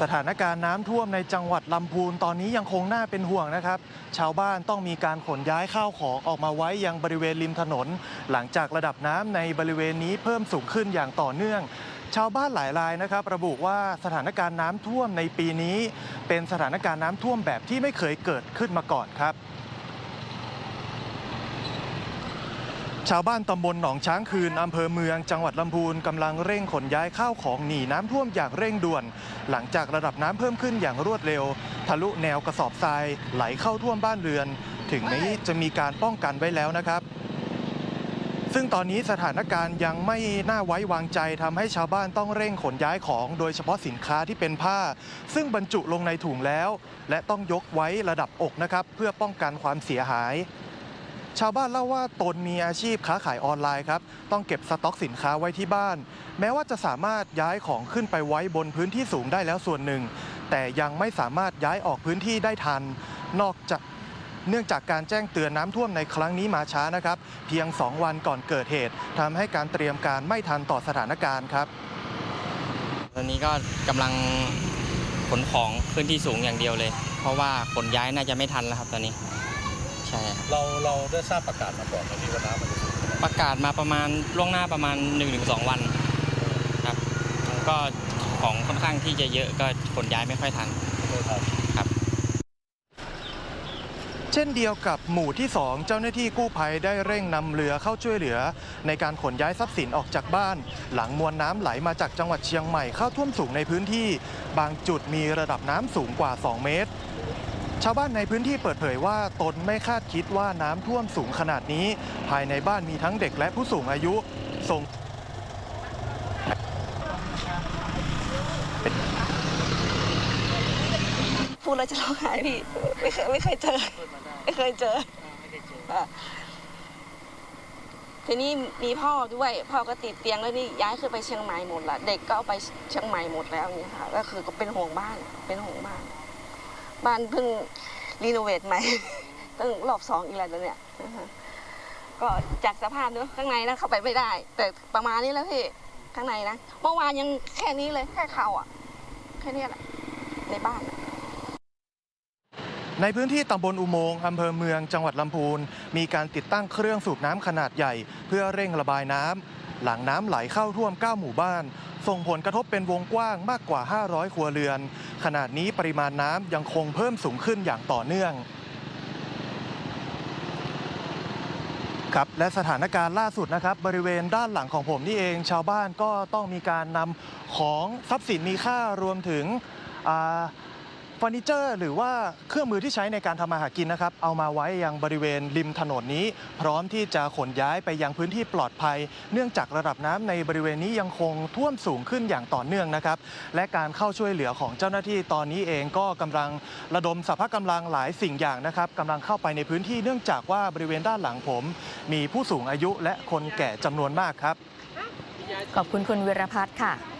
สถานการณ์น้ำท่วมในจังหวัดลำพูนตอนนี้ยังคงน่าเป็นห่วงนะครับ ชาวบ้านต้องมีการขนย้ายข้าวของออกมาไว้ยังบริเวณริมถนน หลังจากระดับน้ำในบริเวณนี้เพิ่มสูงขึ้นอย่างต่อเนื่อง ชาวบ้านหลายรายนะครับ ระบุว่าสถานการณ์น้ำท่วมในปีนี้ เป็นสถานการณ์น้ำท่วมแบบที่ไม่เคยเกิดขึ้นมาก่อนครับ ชาวบ้านตำบลหนองช้างคืนอำเภอเมืองจังหวัดลำพูนกำลังเร่งขนย้ายข้าวของหนีน้ำท่วมอย่างเร่งด่วน หลังจากระดับน้ำเพิ่มขึ้นอย่างรวดเร็ว ทะลุแนวกระสอบทรายไหลเข้าท่วมบ้านเรือน ถึงนี้จะมีการป้องกันไว้แล้วนะครับ ซึ่งตอนนี้สถานการณ์ยังไม่น่าไว้วางใจทำให้ชาวบ้านต้องเร่งขนย้ายของ โดยเฉพาะสินค้าที่เป็นผ้า ซึ่งบรรจุลงในถุงแล้ว และต้องยกไว้ระดับอกนะครับ เพื่อป้องกันความเสียหาย ชาวบ้านเล่าว่าตนมีอาชีพค้าขายออนไลน์ครับ ต้องเก็บสต็อกสินค้าไว้ที่บ้าน แม้ว่าจะสามารถย้ายของขึ้นไปไว้บนพื้นที่สูงได้แล้วส่วนหนึ่ง แต่ยังไม่สามารถย้ายออกพื้นที่ได้ทัน นอกจากเนื่องจากการแจ้งเตือนน้ำท่วมในครั้งนี้มาช้านะครับ เพียง 2 วันก่อนเกิดเหตุทำให้การเตรียมการไม่ทันต่อสถานการณ์ครับตอนนี้ก็กำลังขนของขึ้นที่สูงอย่างเดียวเลย เพราะว่าขนย้ายน่าจะไม่ทันแล้วครับตอนนี้ ช่ครับเราเราได้ทราบประกาศมาก่อนไหมที่ว่าน้ำมันจะสูงประกาศมาประมาณล่วงหน้าประมาณ 1-2 วันครับก็ของค่อนข้างที่จะเยอะก็ขนย้ายไม่ค่อยทันไม่ทันเช่นเดียวกับหมู่ที่ 2 เจ้าหน้าที่กู้ภัยได้เร่งนำเรือเข้าช่วยเหลือ ในการขนย้ายทรัพย์สินออกจากบ้าน หลังมวลน้ำไหลมาจากจังหวัดเชียงใหม่เข้าท่วมสูงในพื้นที่ บางจุดมีระดับน้ำสูงกว่า 2 เมตร ชาวบ้านในพื้นที่เปิดเผยว่าตนไม่คาดคิดว่าน้ำท่วมสูงขนาดนี้ ภายในบ้านมีทั้งเด็กและผู้สูงอายุส่งพูดแล้วจะร้องไห้พี่ไม่เคยไม่เคยเจอ ไม่เคยเจอทีนี้มีพ่อด้วยพ่อก็ติดเตียงแล้วนี่ย้ายขึ้นไปเชียงใหม่หมดละเด็กก็เอาไปเชียงใหม่หมดแล้วนี่ค่ะก็คือก็เป็นห่วงบ้านเป็นห่วงบ้าน บ้านเพิ่งรีโนเวทใหม่ ตั้งรอบสองอีกแล้วเนี่ยนะฮะก็จากสภาพเนอะข้างในนะเข้าไปไม่ได้ แต่ประมาณนี้แล้วพี่ข้างในนะเมื่อวานยังแค่นี้เลยแค่เข่าอะ แค่นี้แหละในบ้านในพื้นที่ตำบลอุโมงค์อำเภอเมืองจังหวัดลำพูน มีการติดตั้งเครื่องสูบน้ำขนาดใหญ่ เพื่อเร่งระบายน้ำหลังน้ำไหลเข้าท่วม 9 หมู่บ้าน ส่งผลกระทบเป็นวงกว้างมากกว่า 500 ครัวเรือน ขนาดนี้ปริมาณน้ำยังคงเพิ่มสูงขึ้นอย่างต่อเนื่องครับและสถานการณ์ล่าสุดนะครับบริเวณด้านหลังของผมนี่เอง ชาวบ้านก็ต้องมีการนำของทรัพย์สินมีค่ารวมถึงอ่า เฟอร์นิเจอร์ หรือว่าเครื่องมือที่ใช้ในการทำมาหากินนะครับ เอามาไว้ยังบริเวณริมถนนนี้ พร้อมที่จะขนย้ายไปยังพื้นที่ปลอดภัย เนื่องจากระดับน้ำในบริเวณนี้ยังคงท่วมสูงขึ้นอย่างต่อเนื่องนะครับ และการเข้าช่วยเหลือของเจ้าหน้าที่ตอนนี้เองก็กำลังระดมสรรพกำลังหลายสิ่งอย่างนะครับกำลังเข้าไปในพื้นที่เนื่องจากว่าบริเวณด้านหลังผม มีผู้สูงอายุและคนแก่จำนวนมากครับ ขอบคุณคุณวิรพัฒน์ค่ะ